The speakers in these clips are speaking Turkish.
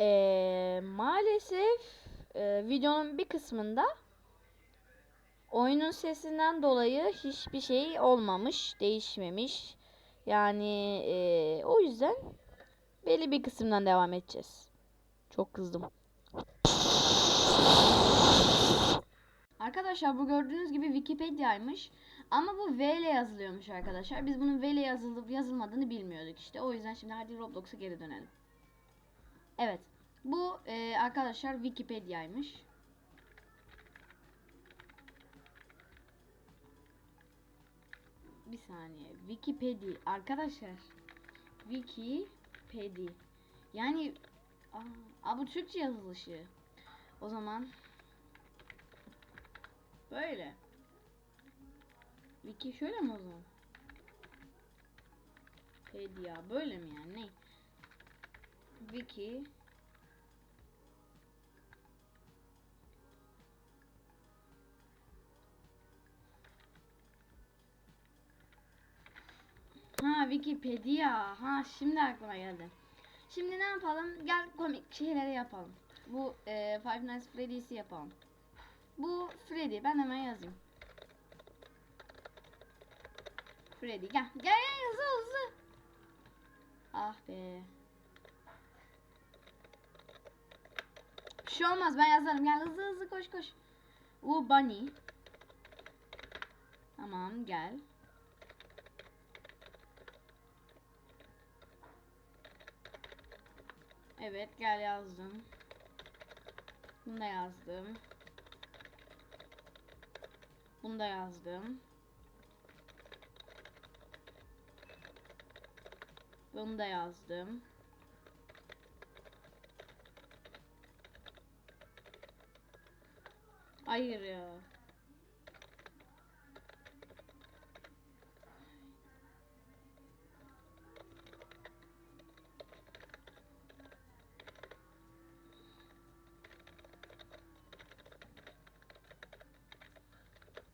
Ee, maalesef e, videonun bir kısmında oyunun sesinden dolayı hiçbir şey olmamış, değişmemiş. Yani e, o yüzden belli bir kısımdan devam edeceğiz. Çok kızdım. Arkadaşlar bu gördüğünüz gibi Wikipedia'ymış. Ama bu V ile yazılıyormuş arkadaşlar. Biz bunun V ile yazılıp yazılmadığını bilmiyorduk işte. O yüzden şimdi hadi Roblox'a geri dönelim. Evet. Bu e, arkadaşlar Wikipedia'ymış. Bir saniye. Wikipedia arkadaşlar. Wikipedia. Yani aa, bu Türkçe yazılışı. O zaman böyle. Wiki şöyle mi o zaman? Pedia böyle mi yani ne? Wiki Ha Wikipedia. Ha şimdi aklıma geldi. Şimdi ne yapalım? Gel komik şeyleri yapalım. Bu e, Five Nights at Freddy's'i yapalım. Bu Freddy. Ben hemen yazayım. Freddy gel. Gel gel hızlı hızlı. Ah be. Bir şey olmaz ben yazarım. Gel hızlı hızlı koş koş. Bu Bunny. Tamam gel. Evet gel yazdım. Bunu da yazdım. Bunu da yazdım. Bunu da yazdım. Hayır ya.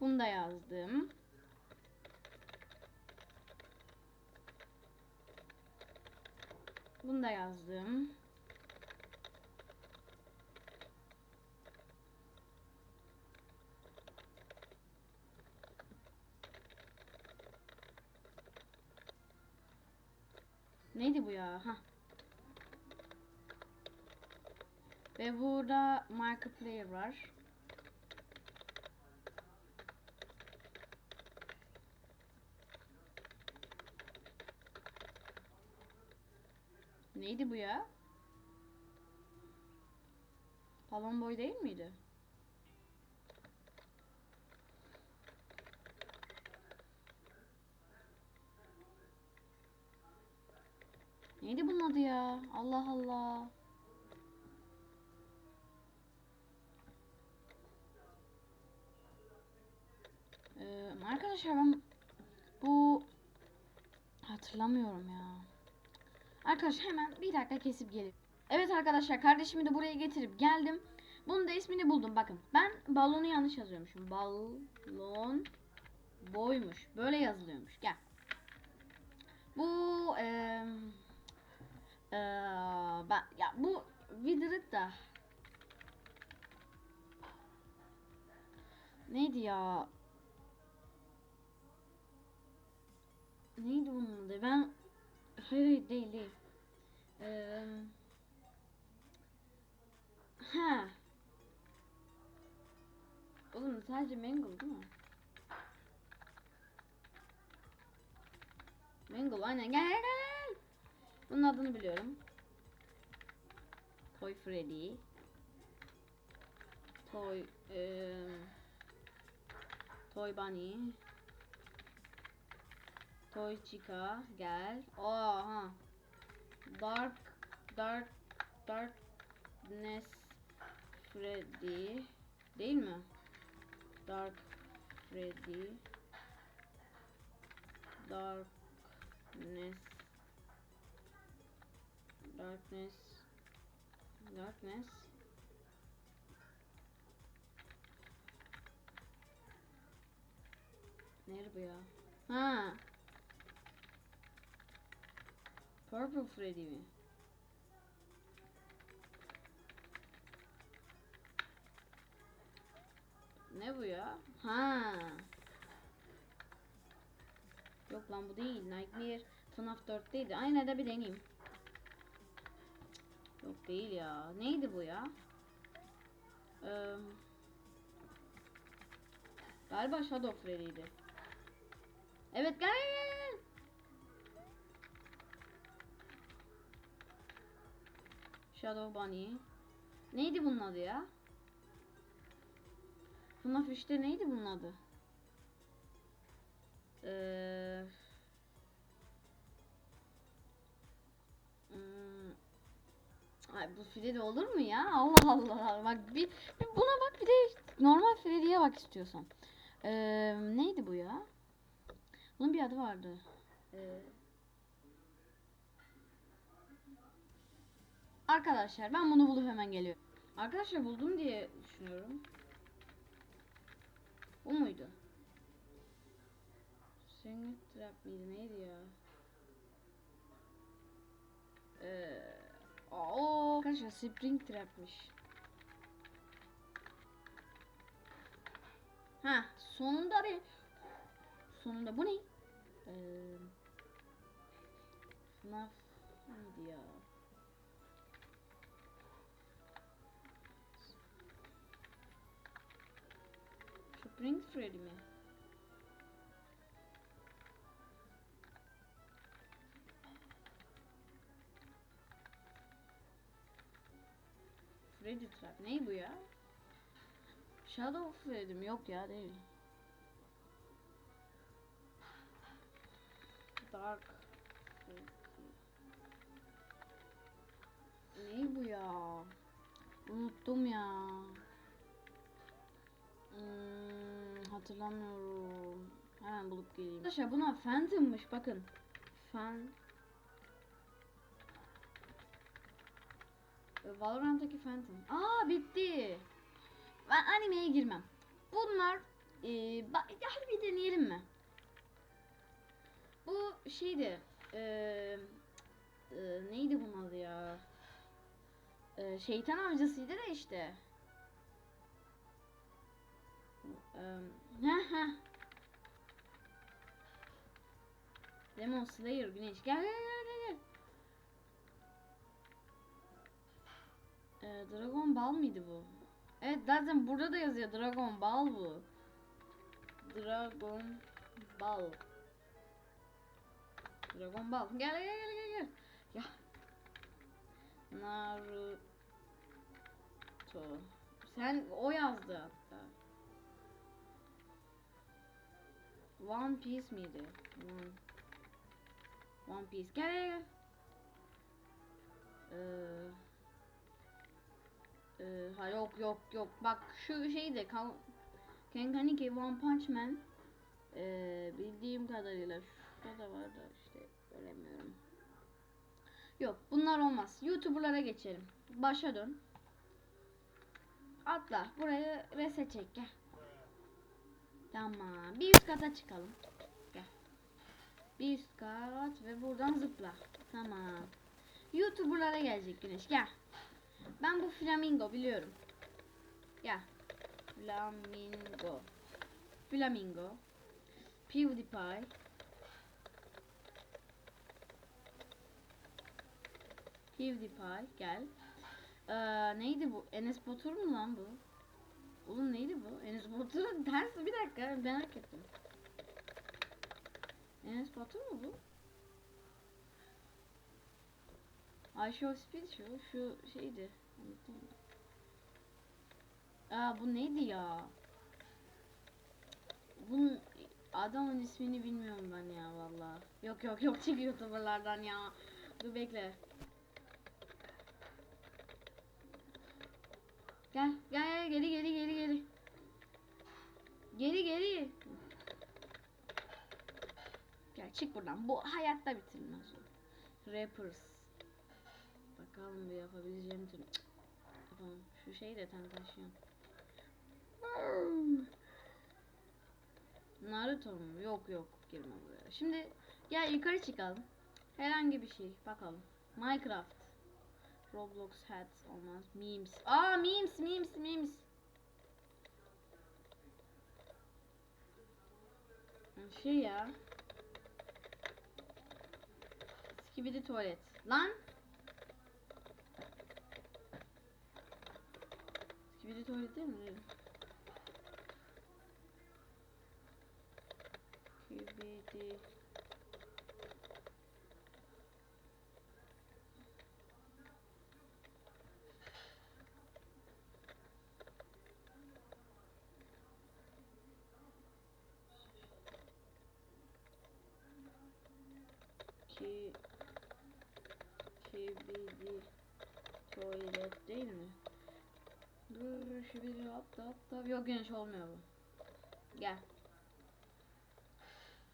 Bunu da yazdım. Bunu da yazdım. Neydi bu ya? Ha. Ve burada Markiplier var. Neydi bu ya? Balon boy değil miydi? Neydi bunun adı ya? Allah Allah. Ee, arkadaşlar ben bu hatırlamıyorum ya. Arkadaşlar hemen bir dakika kesip gelip. Evet arkadaşlar kardeşimi de buraya getirip geldim. Bunun da ismini buldum bakın. Ben balonu yanlış yazıyormuşum. Balon boymuş. Böyle yazılıyormuş. Gel. Bu eee eee, ben ya bu Widret da neydi ya? Neydi bunun adı? Ben hayır hayır değil değil. Eee ha. Oğlum sadece Mangle değil mi? Mangle aynen gel gel gel. Bunun adını biliyorum. Toy Freddy. Toy eee Toy Bunny. Toy Chica gel. Oha. Dark Dark Darkness Freddy değil mi? Dark Freddy Darkness Darkness Darkness Nerede bu ya? Ha. Purple Freddy mi? Ne bu ya? Ha. Yok lan bu değil. Nightmare FNAF 4'teydi. Aynı da bir deneyim. Yok değil ya. Neydi bu ya? Ee, galiba Shadow Freddy'ydi. Evet gel. Shadow Bunny. Neydi bunun adı ya? FNAF 3'te neydi bunun adı? Eee... Hmm. Ay bu Freddy olur mu ya? Allah Allah. Bak bir, bir buna bak bir de normal Freddy'ye bak istiyorsan. Eee neydi bu ya? Bunun bir adı vardı. Eee Arkadaşlar ben bunu bulup hemen geliyorum. Arkadaşlar buldum diye düşünüyorum. Bu muydu? Single trap miydi neydi ya? Eee o arkadaşlar spring trapmiş. Ha sonunda bir sonunda bu ne? Eee FNAF neydi ya? Spring Freddy mi? Freddy Trap. Ney bu ya? Shadow Freddy mi? Yok ya değil. Dark Freddy. Ney bu ya? Unuttum ya. Hmm, hatırlamıyorum. Hemen bulup geleyim. Arkadaşlar buna Phantom'mış bakın. Fan Valorant'taki Phantom. Aa bitti. Ben animeye girmem. Bunlar e, hadi bir deneyelim mi? Bu şeydi. E, e, neydi bunun adı ya? E, şeytan avcısıydı da işte. Ha. Demon Slayer Güneş. Gel gel gel. gel. Ee, Dragon Ball mıydı bu? Evet zaten burada da yazıyor Dragon Ball bu. Dragon Ball. Dragon Ball. Gel gel gel gel gel. Ya. Naruto. Sen o yazdı hatta. One Piece miydi? One, One Piece. Gel gel gel. Ee, ee, ha yok yok yok. Bak şu şey de Kan- Kenkaniki One Punch Man. Ee, bildiğim kadarıyla şurada da var da işte göremiyorum. Yok bunlar olmaz. YouTuber'lara geçelim. Başa dön. Atla. Buraya reset çek gel. Tamam. Bir üst kata çıkalım. Gel. Bir üst kat ve buradan zıpla. Tamam. YouTuber'lara gelecek güneş. Gel. Ben bu flamingo biliyorum. Gel. Flamingo. Flamingo. PewDiePie. PewDiePie gel. Ee, neydi bu? Enes Batur mu lan bu? Oğlum neydi bu? Enes Batur ters bir dakika merak ettim. Enes Batur mu bu? Ayşe of Speed şu, şu şeydi. Aa bu neydi ya? Bunun adamın ismini bilmiyorum ben ya valla. Yok yok yok çık youtuberlardan ya. Dur bekle. Gel gel gel geri geri geri geri. Geri geri. Gel çık buradan. Bu hayatta bitirilmez o. Rappers. Bakalım bir yapabileceğim türlü. Cık, Yapamam. Şu şeyi de taşıyorum. Naruto mu? Yok yok girme buraya. Şimdi gel yukarı çıkalım. Herhangi bir şey bakalım. Minecraft. Roblox hats olmaz. Memes. Aa memes memes memes. Şey ya. Skibidi tuvalet. Lan. Skibidi tuvalet değil mi? Skibidi Ki Skibidi tuvalet değil mi? Dur şibidi hop hop da. Yok güneş olmuyor bu. Gel.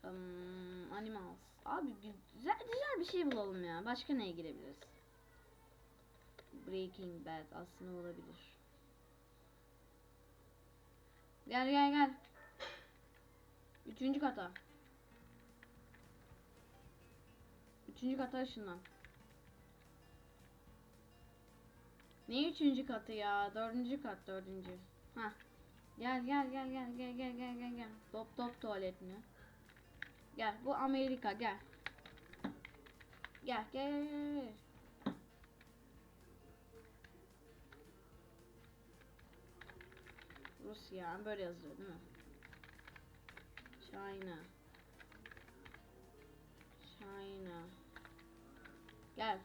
Um, animals. Abi güzel güzel bir şey bulalım ya. Başka neye girebiliriz? Breaking Bad aslında olabilir. Gel gel gel. Üçüncü kata. Üçüncü kata ışınlan. Ne üçüncü katı ya? Dördüncü kat dördüncü. Ha. Gel gel gel gel gel gel gel gel gel. Dop dop tuvalet mi? Gel bu Amerika gel gel, gel. gel. Rusya böyle yazıyor değil mi? China. China. Gel.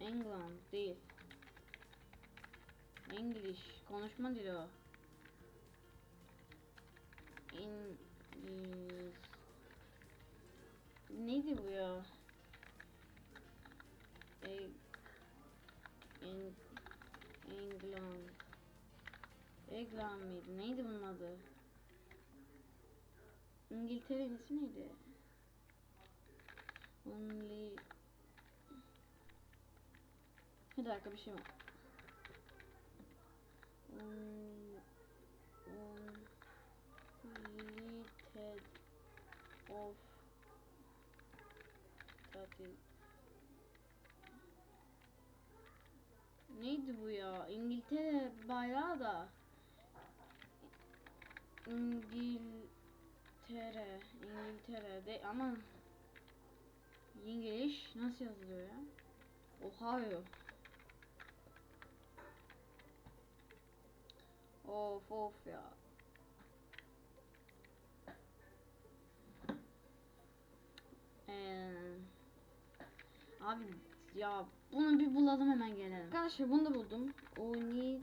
England değil. English. Konuşma dili o. İngiliz. Neydi bu ya? Eng England. England mıydı? Neydi bunun adı? İngiltere'nin ismi neydi? Only bir dakika bir şey var. Unlimited of tatil. Neydi bu ya? İngiltere bayrağı da. İngiltere, İngiltere'de ama İngiliz nasıl yazılıyor ya? Ohio. Of of ya. Ee, abi ya bunu bir bulalım hemen gelelim. Arkadaşlar bunu da buldum. Uni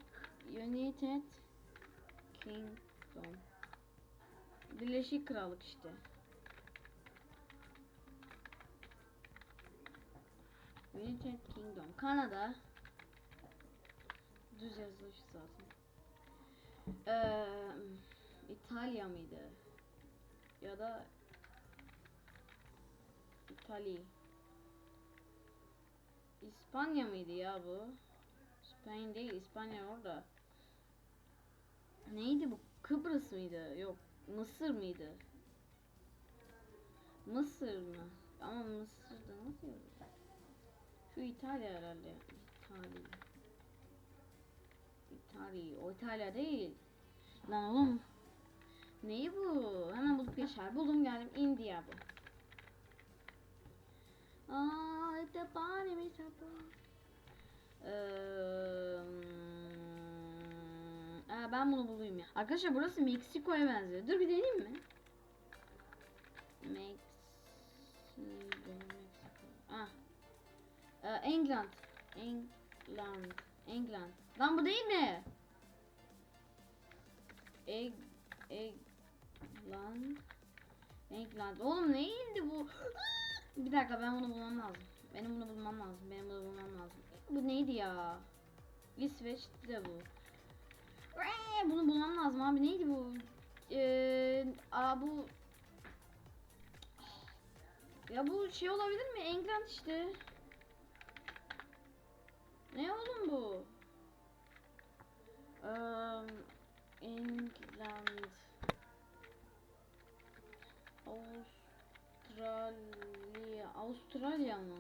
United Kingdom. Birleşik Krallık işte. United Kingdom. Kanada. Düz yazılış zaten. Ee, İtalya mıydı? Ya da İtalya. İspanya mıydı ya bu? İspanya değil, İspanya orada. Neydi bu? Kıbrıs mıydı? Yok, Mısır mıydı? Mısır mı? Ama Mısır'da nasıl yazıyor? Şu İtalya herhalde. İtalya. İtalya. O İtalya değil. Lan oğlum. Neyi bu? Hemen bulup geçer. Buldum geldim. India bu. Aa, mi sapı? Eee, aa, ben bunu bulayım ya. Arkadaşlar burası Meksiko'ya benziyor. Dur bir deneyeyim mi? Meksiko. Ee, England. England. England. Lan bu değil mi? Egg, England. England. Oğlum neydi bu? Bir dakika ben bunu bulmam lazım. Benim bunu bulmam lazım. Benim bunu bulmam lazım. Bu neydi ya? İsveç'ti de bu. Eee, Bunu bulmam lazım abi. Neydi bu? Ee, aa bu ya bu şey olabilir mi? England işte. Ne oğlum bu? Um, England. Avustralya. Avustralya mı?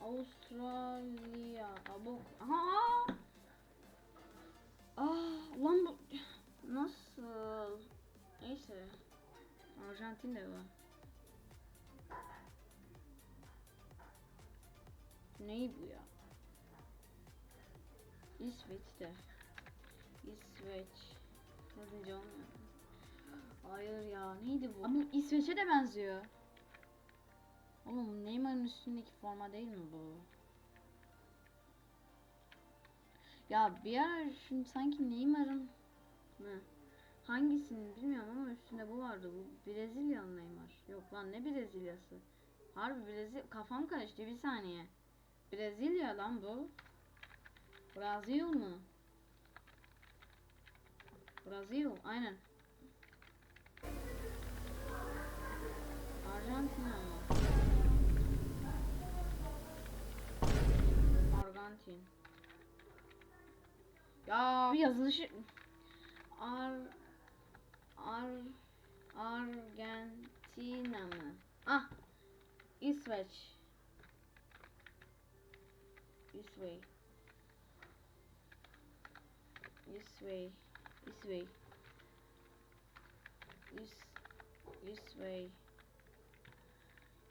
Avustralya. Bu. Aha! Ah lan bu nasıl? Neyse. Arjantin de bu. Ney bu ya? İsveç'te. İsveç. Yazınca olmuyor. Hayır ya neydi bu? Ama İsveç'e de benziyor. Oğlum Neymar'ın üstündeki forma değil mi bu? Ya bir ara şimdi sanki Neymar'ın mı? Hangisinin bilmiyorum ama üstünde bu vardı. Bu Brezilyalı Neymar. Yok lan ne Brezilyası? Harbi Brezilya kafam karıştı bir saniye. Brezilya lan bu. Brazil mı? Brazil aynen. Arjantin ama. Arjantin. Ya yazılışı Ar Ar Argentina mı? Ah. İsveç. İsveç. İsveç. İsveç. İs İsveç.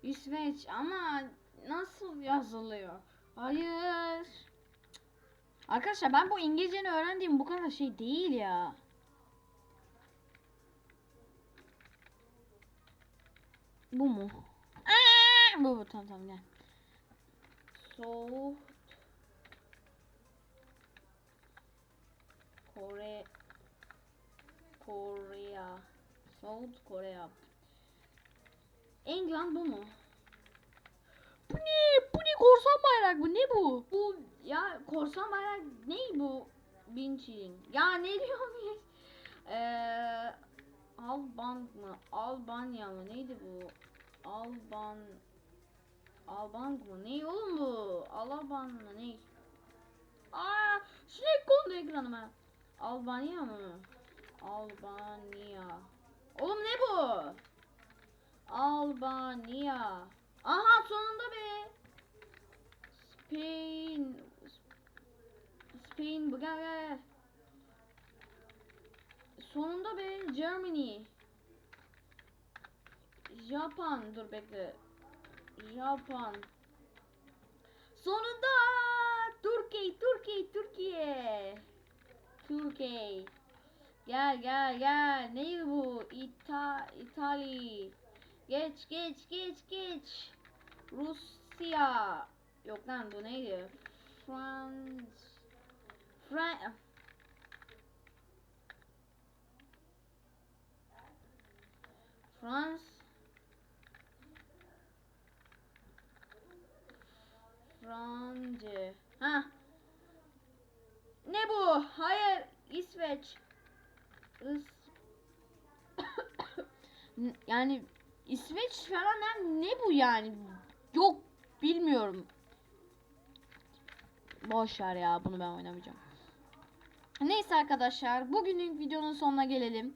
İsveç ama nasıl yazılıyor? Hayır. Arkadaşlar ben bu İngilizce'ni öğrendiğim bu kadar şey değil ya. Bu mu? Aa, bu bu tamam tamam gel. South Kore Korea South Korea England bu mu? Bu ne? Bu ne korsan bayrak bu? Ne bu? Bu ya korsan bayrak ne bu? Bin Çin. Ya ne diyorum ya? Eee Alban mı? Albanya mı? Neydi bu? Alban Alban mı? Ne oğlum bu? Alaban mı? Ne? Aa, sürekli kondu ekranıma. Albanya mı? Albanya. Oğlum ne bu? Albanya. Aha sonunda be. Spain. Spain gel. gel. Sonunda be Germany. Japan dur bekle. Japan. Sonunda Türkiye Türkiye Türkiye. Türkiye. Gel gel gel. Ne bu? İta İtali. Geç geç geç geç. Rusya. Yok lan bu neydi? France. Fran Frans. Franca. Ha. Ne bu? Hayır. İsveç. Is N- yani İsveç falan ne, bu yani? Yok bilmiyorum. Boş ver ya bunu ben oynamayacağım. Neyse arkadaşlar bugünün videonun sonuna gelelim.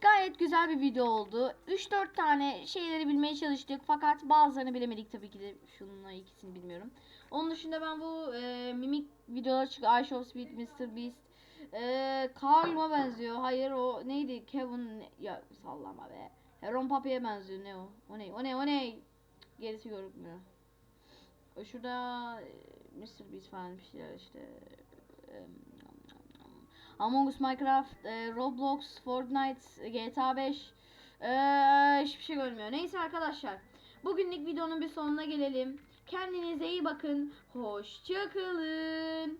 Gayet güzel bir video oldu. 3-4 tane şeyleri bilmeye çalıştık fakat bazılarını bilemedik tabii ki de şununla ikisini bilmiyorum. Onun dışında ben bu e, mimik videoları çıkıyor. I Show Speed, Mr. Beast. E, Carl'ıma benziyor. Hayır o neydi? Kevin ya sallama be. Heron Papi'ye benziyor. Ne o? O ne? O ne? O ne? Gerisi görünmüyor. O şurada e, Mr. Beast falan bir şeyler işte. E, Among Us, Minecraft, e, Roblox, Fortnite, GTA 5 e, hiçbir şey görmüyor. Neyse arkadaşlar. Bugünlük videonun bir sonuna gelelim. Kendinize iyi bakın. Hoşçakalın.